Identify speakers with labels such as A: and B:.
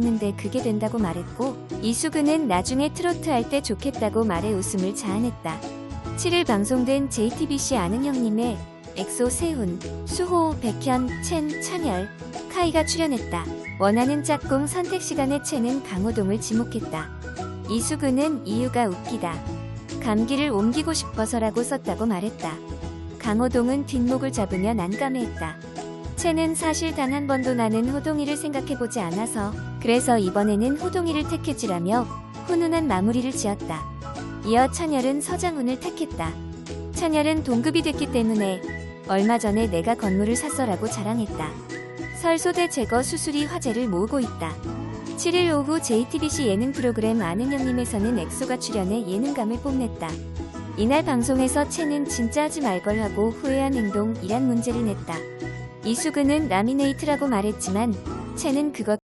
A: 했는데 그게 된다고 말했고 이수근은 나중에 트로트 할 때 좋겠다고 말해 웃음을 자아냈다. 7일 방송된 JTBC 아는 형님의 엑소 세훈, 수호, 백현, 첸, 찬열, 카이가 출연했다. 원하는 짝꿍 선택 시간에 첸은 강호동을 지목했다. 이수근은 이유가 웃기다. 감기를 옮기고 싶어서라고 썼다고 말했다. 강호동은 뒷목을 잡으며 난감해했다. 채는 사실 단 한 번도 나는 호동이를 생각해보지 않아서 그래서 이번에는 호동이를 택해지라며 훈훈한 마무리를 지었다. 이어 찬열은 서장훈을 택했다. 찬열은 동급이 됐기 때문에 얼마 전에 내가 건물을 샀어라고 자랑했다. 설소대 제거 수술이 화제를 모으고 있다. 7일 오후 JTBC 예능 프로그램 아는 형님에서는 엑소가 출연해 예능감을 뽐냈다. 이날 방송에서 채는 진짜 하지 말 걸 하고 후회한 행동이란 문제를 냈다. 이수근은 라미네이트라고 말했지만 채는 그것